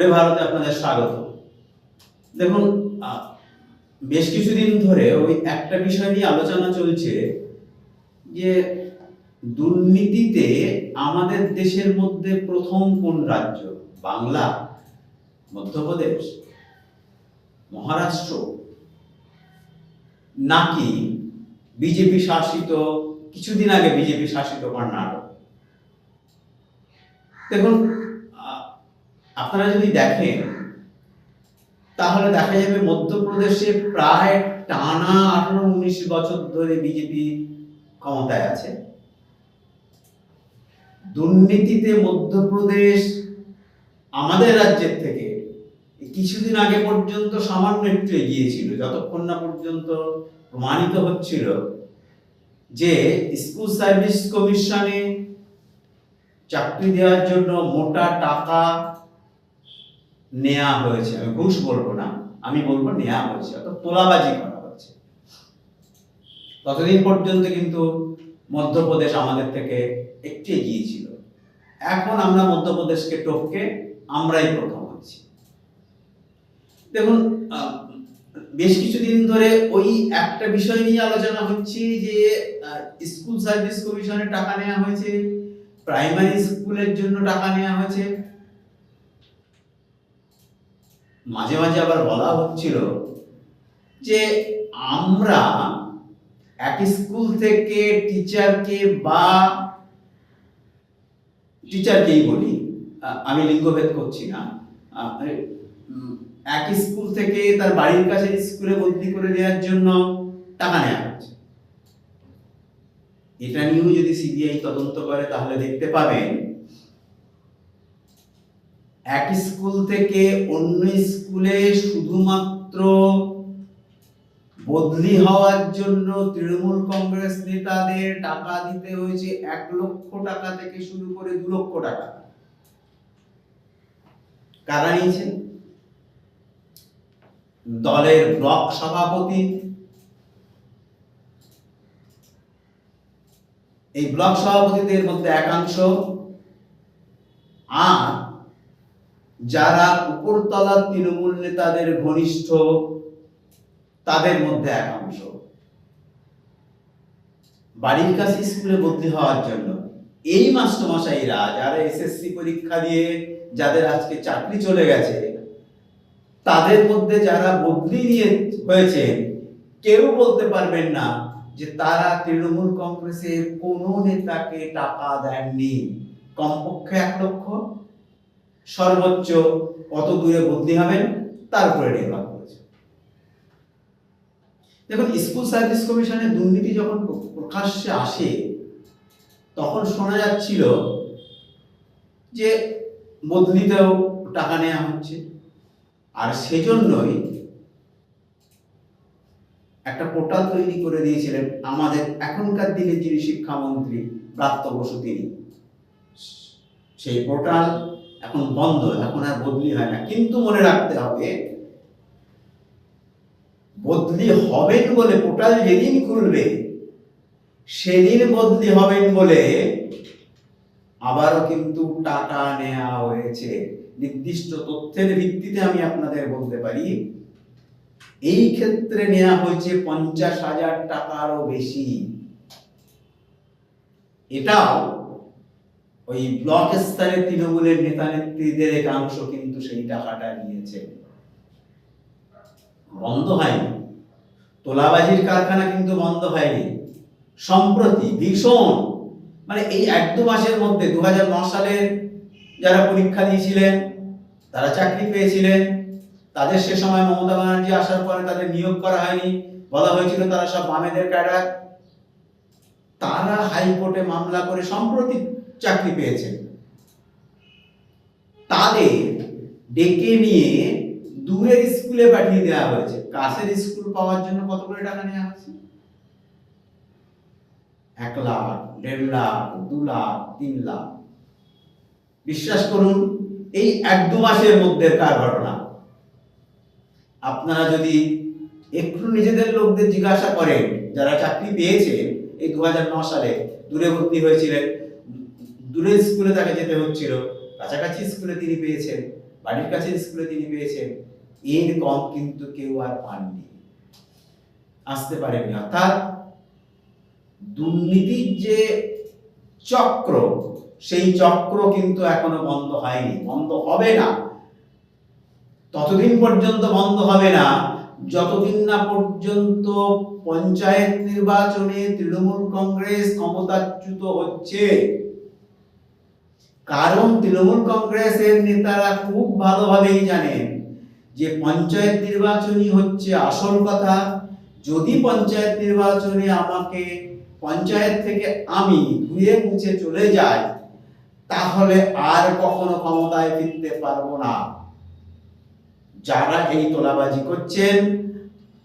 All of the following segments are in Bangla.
টুডে ভারতে আপনাদের স্বাগত। দেখুন বেশ কিছুদিন ধরে ওই একটা বিষয় নিয়ে আলোচনা চলছে যে দুর্নীতিতে আমাদের দেশের মধ্যে প্রথম কোন রাজ্য? বাংলা, মধ্যপ্রদেশ, মহারাষ্ট্র, নাকি বিজেপি শাসিত, কিছুদিন আগে বিজেপি শাসিত কর্ণাটক? দেখুন আপনারা যদি দেখেন, তাহলে দেখা যাবে মধ্যপ্রদেশে প্রায় টানা আঠারো উনিশ বছর ধরে বিজেপি ক্ষমতায় আছে। দুর্নীতিতে মধ্যপ্রদেশ আমাদের রাজ্যের থেকে কিছুদিন আগে পর্যন্ত সামান্য একটু এগিয়েছিল যতক্ষণ না পর্যন্ত প্রমাণিত হচ্ছিল যে স্কুল সার্ভিস কমিশনে চাকরি দেওয়ার জন্য মোটা টাকা নেওয়া হয়েছে। আমি ঘুষ বলব না, আমি বলব নেয়া হয়েছে, অর্থাৎ তোলাবাজি করা হয়েছে। ততদিন পর্যন্ত কিন্তু মধ্যপ্রদেশ আমাদের থেকে একটু এগিয়ে ছিল। এখন আমরা মধ্যপ্রদেশকে টপকে আমরাই প্রথম হচ্ছি দেখুন বেশ কিছুদিন ধরে ওই একটা বিষয় নিয়ে আলোচনা হচ্ছে যে স্কুল সার্ভিস কমিশনের টাকা নেওয়া হয়েছে, প্রাইমারি স্কুলের জন্য টাকা নেওয়া হয়েছে। মাঝে মাঝে আবার বলা হচ্ছিল যে আমরা এক স্কুল থেকে টিচারকে বা টিচারকেই বলি। আমি লিঙ্গভেদ করছি না। এক স্কুল থেকে তার বাড়ির কাছে স্কুলে বদলি করে দেওয়ার জন্য টাকা নেওয়া হচ্ছে। এটা নিয়েও যদি সিবিআই তদন্ত করে, তাহলে দেখতে পাবেন এক স্কুল থেকে অন্য স্কুলে শুধুমাত্র বদলি হওয়ার জন্য তৃণমূল কংগ্রেস নেতাদের টাকা দিতে হয়েছে এক লক্ষ টাকা থেকে শুরু করে দু লক্ষ টাকা। কারা নিয়েছেন দলের ব্লক সভাপতি। এই ব্লক সভাপতিদের মধ্যে একাংশ আর যারা উপরতলার তৃণমূল নেতাদের ঘনিষ্ঠ, তাদের মধ্যে একাংশ। বাড়ির কাছে স্কুলে ভর্তি হওয়ার জন্য এই মাস্টারমশাইরা যারা এসএসসি পরীক্ষা দিয়ে যাদের আজকে চাকরি চলে গেছে, তাদের মধ্যে যারা বদলি নিয়ে হয়েছে, কেউ বলতে পারবেন না যে তারা তৃণমূল কংগ্রেসের কোন নেতাকে টাকা দেননি। কমপক্ষে এক লক্ষ। সর্বোচ্চ কত দূরে বদলি হবেন? তার উপরে নির্ভর করেছে। দেখুন, স্কুল সার্ভিস কমিশনে দুর্নীতি যখন প্রকাশ্যে আসে, তখন শোনা যাচ্ছিল যে বদলিতেও টাকা নেওয়া হচ্ছে। আর সেজন্যই একটা পোর্টাল তৈরি করে দিয়েছিলেন আমাদের এখনকার দিনে যিনি শিক্ষামন্ত্রী, ব্রাত্য বসু তিনি। সেই পোর্টাল এখন বন্ধ, এখন আর বদলি হয় না। কিন্তু মনে রাখতে হবে, বদলি হবেন বলে? পোর্টাল যেদিন খুলবে, সেদিন বদলি হবেন বলে আবারও কিন্তু টাকা নেওয়া হয়েছে। নির্দিষ্ট তথ্যের ভিত্তিতে আমি আপনাদের বলতে পারি, এই ক্ষেত্রে নেওয়া হয়েছে পঞ্চাশ হাজার টাকারও বেশি। এটাও ওই ব্লক স্তরে তৃণমূলের নেতা নেত্রীদের একাংশ কিন্তু সেই টাকাটা নিয়েছে। বন্ধ হয়নি। তোলাবাজির কারখানা কিন্তু বন্ধ হয়নি। সম্প্রতি ভীষণ মানে এই এক দু মাসের মধ্যে দু সালের যারা পরীক্ষা দিয়েছিলেন, তারা চাকরি পেয়েছিলেন, তাদের সে সময় মমতা ব্যানার্জি আসার পরে তাদের নিয়োগ করা হয়নি, বলা হয়েছিল তারা সব বামেদের ক্যাডার। তারা হাইকোর্টে মামলা করে সম্প্রতি চাকরি পেয়েছেন। তাদের ডেকে নিয়ে দূরের স্কুলে পাঠিয়ে দেওয়া হয়েছে। কাছের স্কুল পাওয়ার জন্য কত করে টাকা নেওয়া হয়েছে? এক লাখ, দেড় লাখ, দু লাখ, তিন লাখ। বিশ্বাস করুন, এই এক দু মাসের মধ্যেকার ঘটনা। আপনারা যদি একটু নিজেদের লোকদের জিজ্ঞাসা করেন, যারা চাকরি পেয়েছে, এই দু সালে দূরে ভর্তি হয়েছিলেন দূরের স্কুলে তাকে যেতে হচ্ছিল। কাছাকাছি স্কুলে তিনি পেয়েছেন, বাড়ির কাছে স্কুলে তিনি পেয়েছেন। এর কম কিন্তু কেউ আর পাননি। আসতে পারেনি অর্থাৎ দুর্নীতির যে চক্র, সেই চক্র কিন্তু এখনও বন্ধ হয়নি। বন্ধ হবে না। ততদিন পর্যন্ত বন্ধ হবে না। যতদিন না পর্যন্ত পঞ্চায়েত নির্বাচনে তৃণমূল কংগ্রেস ক্ষমতাচ্যুত হচ্ছে কারণ তৃণমূল কংগ্রেসের নেতারা খুব ভালোভাবেই জানেন যে পঞ্চায়েত নির্বাচনই হচ্ছে আসল কথা। যদি পঞ্চায়েত নির্বাচনে আমাকে পঞ্চায়েত থেকে আমি ধুয়ে মুছে চলে যাই, তাহলে আর কখনো ক্ষমতায় ফিরতে পারব না। যারা এই তোলাবাজি করছেন,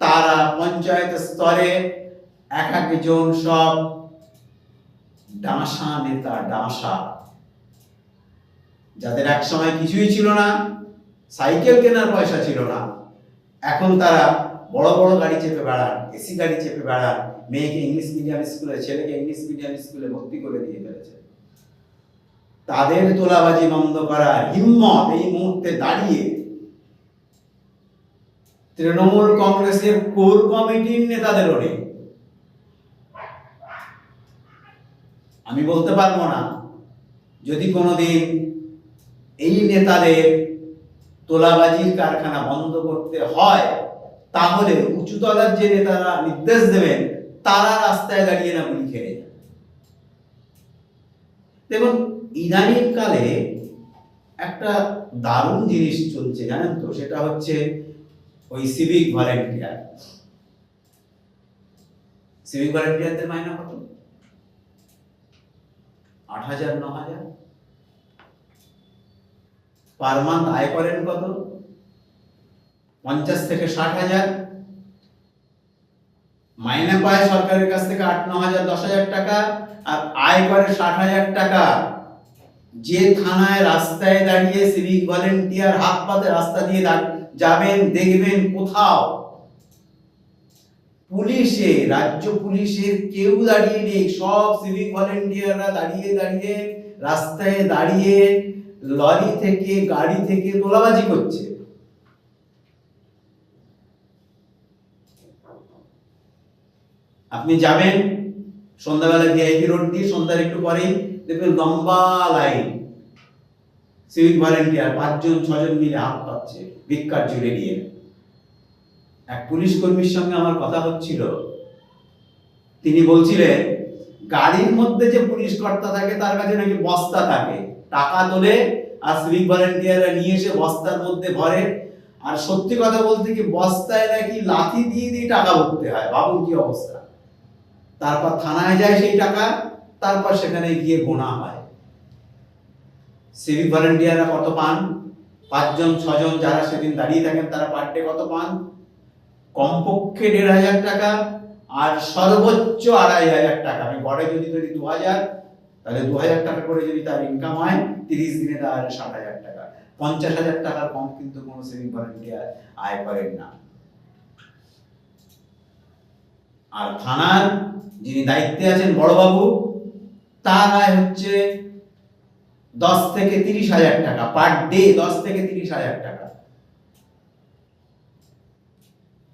তারা পঞ্চায়েত স্তরে এক একজন সব ডাঁসা নেতা, ডাঁসা। যাদের এক সময় কিছুই ছিল না, সাইকেল কেনার পয়সা ছিল না, এখন তারা বড় বড় গাড়ি চেপে বেড়ান, এসি গাড়ি চেপে বেড়ান, মেয়েকে ইংলিশ মিডিয়াম স্কুলে, ছেলেকে ইংলিশ মিডিয়াম স্কুলে ভর্তি করে দিয়ে ফেলেছে। তাদের তোলাবাজি বন্ধ করার হিম্মত এই মুহূর্তে দাঁড়িয়ে তৃণমূল কংগ্রেসের কোর কমিটির নেতাদেরও নেই। আমি বলতে পারব না, যদি কোনোদিন এই নেতাদের তোলাবাজির কারখানা বন্ধ করতে হয়, তাহলে উঁচুতলার যে নেতারা নির্দেশ দেবেন, তারা রাস্তায় দাঁড়িয়ে না গুলি খেয়ে দেখুন ইদানিং কালে একটা দারুণ জিনিস চলছে, জানেন তো? সেটা হচ্ছে ওই সিভিক ভলেন্টিয়ার সিভিক ভলেন্টিয়ারদের মাইনা কত? আট হাজার, ন হাজার? পার মান্থ আয় করেন কত? পঞ্চাশ থেকে ষাট হাজার। মাইনে পায় সরকারের কাছ থেকে আট ন হাজার, দশ হাজার টাকা, আর আয় করে ষাট হাজার টাকা। যে থানায় রাস্তায় দাঁড়িয়ে সিভিক ভলেন্টিয়ার হাত পাতে রাস্তা দিয়ে যাবেন, দেখবেন কোথাও পুলিশে, রাজ্য পুলিশের কেউ দাঁড়িয়ে নেই। সব সিভিক ভলেন্টিয়াররা দাঁড়িয়ে দাঁড়িয়ে রাস্তায় দাঁড়িয়ে লরি থেকে, গাড়ি থেকে তোলাবাজি করছে। আপনি যাবেন সন্ধ্যাবেলা ভিআইপি রোড দিয়ে, সন্ধ্যার একটু পরেই দেখবেন লম্বা লাইন সিভিক ভলেন্টিয়ার পাঁচজন, ছজন মিলে হাত পাচ্ছে ভিক্ষার জুড়ে নিয়ে। এক পুলিশ কর্মীর সঙ্গে আমার কথা হচ্ছিল। তিনি বলছিলেন, গাড়ির মধ্যে যে পুলিশ কর্তা থাকে, তার কাছে নাকি বস্তা থাকে। টাকা তোলে আর সিভিক ভলেন্টিয়াররা নিয়ে এসে বস্তার মধ্যে ভরে। আর সত্যি কথা বলতে কি, বস্তায় নাকি লাথি দিয়ে দিয়ে টাকা ভরতে হয়। ভাবুন কি অবস্থা। তারপর থানায় যায় সেই টাকা, তারপর সেখানে গিয়ে গোনা হয়। সিভিক ভলেন্টিয়াররা কত পান? পাঁচজন, ছজন যারা সেদিন দাঁড়িয়ে থাকেন, তারা পার ডে কত পান? কমপক্ষে দেড় হাজার টাকা, আর সর্বোচ্চ আড়াই হাজার টাকা। আমি গড়ে যদি ধরি, দু হাজার তাহলে দু হাজার টাকা করে যদি তার ইনকাম হয়, তিরিশ দিনে তাহলে ষাট হাজার টাকা। পঞ্চাশ হাজার টাকার কম কিন্তু কোনো সিভিক ভলেন্টিয়ার আয় করেন না। আর থানার যিনি দায়িত্বে আছেন বড়বাবু, তার আয় হচ্ছে দশ থেকে তিরিশ হাজার টাকা। পার ডে দশ থেকে তিরিশ হাজার টাকা।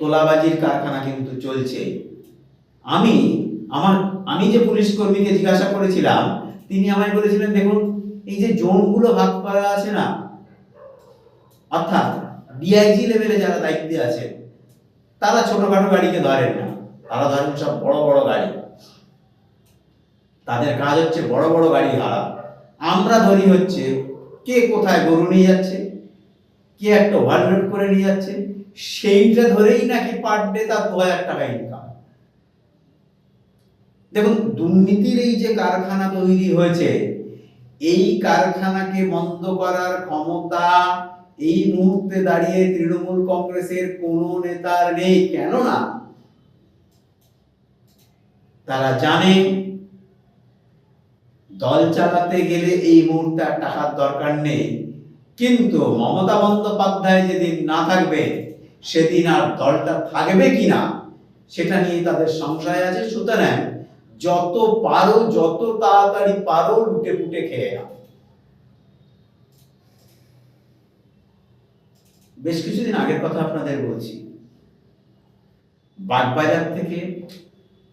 তোলাবাজির কারখানা কিন্তু চলছে আমি আমার, আমি যে পুলিশ কর্মীকে জিজ্ঞাসা করেছিলাম, তিনি আমায় বলেছিলেন, দেখুন, এই যে জোনগুলো ভাগ করা আছে না, অর্থাৎ ডিআইজি লেভেলে যারা দায়িত্বে আছেন তারা ছোটখাটো গাড়িকে ধরেন না। তারা ধরেন সব বড় বড় গাড়ি। তাদের কাজ হচ্ছে বড় বড় গাড়ি ধরা। আমরা ধরি হচ্ছে, কে কোথায় গরু নিয়ে যাচ্ছে, কে একটা ওভারলোড করে নিয়ে যাচ্ছে, সেইটা ধরেই নাকি পার ডে তার দু হাজার টাকা ইনকাম দেখুন, দুর্নীতির এই যে কারখানা তৈরি হয়েছে, এই কারখানাকে বন্ধ করার ক্ষমতা এই মুহূর্তে দাঁড়িয়ে তৃণমূল কংগ্রেসের কোনো নেতার নেই। কেননা, তারা জানে দল চালাতে গেলে এই মুহূর্তে আর টাকার দরকার নেই। কিন্তু মমতা বন্দ্যোপাধ্যায় যেদিন না থাকবে, সেদিন আর দলটা থাকবে কিনা, সেটা নিয়ে তাদের সংশয় আছে। সুতরাং যত পারো, যত তাড়াতাড়ি পারো, লুটে পুটে খেয়ে নাও। বেশ কিছুদিন আগের কথা আপনাদের বলছি। বাগবাজার থেকে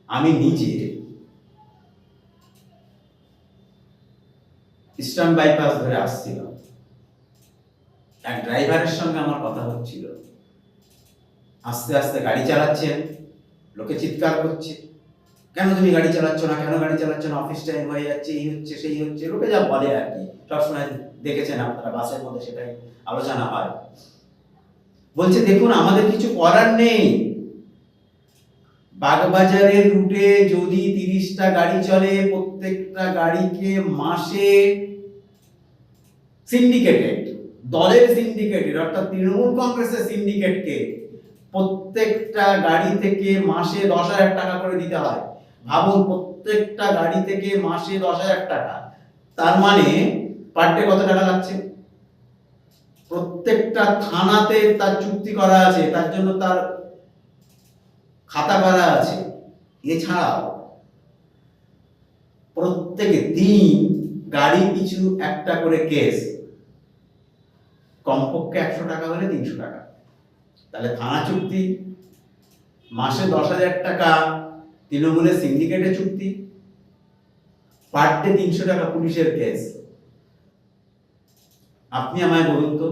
আমি নিজে ইস্টার্ন বাইপাস ধরে আসছিলাম। এক ড্রাইভারের সঙ্গে আমার কথা হচ্ছিল। আস্তে আস্তে গাড়ি চালাচ্ছেন, লোকে চিৎকার করছে। কেন তুমি গাড়ি চালাচ্ছ না? কেন গাড়ি চালাচ্ছ না? অফিস টাইম হয়ে যাচ্ছে, এই হচ্ছে, সেই হচ্ছে, লোকে যা বলে আর কি। সবসময় দেখেছেন আপনারা, বাসের মধ্যে সেটাই আলোচনা হয়। বলছে, দেখুন, আমাদের কিছু করার নেই। বাগবাজারের রুটে যদি তিরিশটা গাড়ি চলে, প্রত্যেকটা গাড়িকে মাসে সিন্ডিকেটেড দলের সিন্ডিকেটেড অর্থাৎ তৃণমূল কংগ্রেসের সিন্ডিকেটকে প্রত্যেকটা গাড়ি থেকে মাসে দশ হাজার টাকা করে দিতে হয়। ভাবুন প্রত্যেকটা গাড়ি থেকে মাসে দশ হাজার টাকা। তার মানে পার ডে কত টাকা লাগছে? প্রত্যেকটা থানাতে তার চুক্তি করা আছে, তার জন্য তার খাতা করা আছে। এছাড়াও প্রত্যেক দিন গাড়ি পিছু একটা করে কেস। কমপক্ষে একশো টাকা হলে তিনশো টাকা। তাহলে থানা চুক্তি, মাসে দশ হাজার টাকা তৃণমূলের সিন্ডিকেটের চুক্তি পার ডে তিনশো টাকা পুলিশের কেস আপনি আমায় বলুন তো,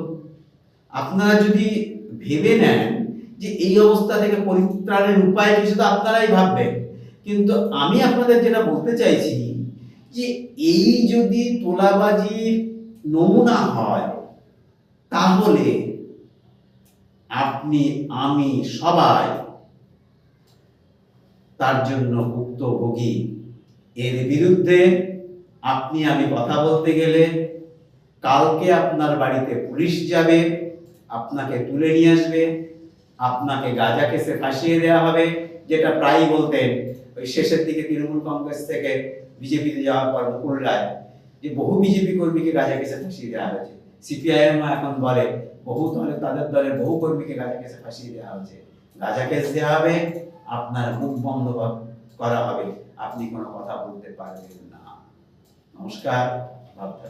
আপনারা যদি ভেবে নেন যে এই অবস্থা থেকে পরিত্রাণের উপায় কিছু তো আপনারাই ভাববেন। কিন্তু আমি আপনাদের যেটা বলতে চাইছি যে এই যদি তোলাবাজির নমুনা হয়, তাহলে আপনি, আমি সবাই তার জন্য ভুক্তভোগী। এর বিরুদ্ধে আপনি আমি কথা বলতে গেলে কালকে আপনার বাড়িতে পুলিশ যাবে, আপনাকে তুলে নিয়ে আসবে, আপনাকে গাজা কেসে ফাঁসিয়ে দেওয়া হবে, যেটা প্রায়ই বলতেন ওই শেষের দিকে তৃণমূল কংগ্রেস থেকে বিজেপিতে যাওয়ার পর মুকুল রায়, যে বহু বিজেপি কর্মীকে গাজা কেসে ফাঁসিয়ে দেওয়া হয়েছে। সিপিআইএম এখন বলে, বহু দলে তাদের দলের বহু কর্মীকে গাজা কেসে ফাঁসিয়ে দেওয়া হয়েছে। গাজা কেস দেওয়া হবে আপনার মুখ বন্ধ করা হবে। আপনি কোনো কথা বলতে পারবেন না। নমস্কার ভাবতে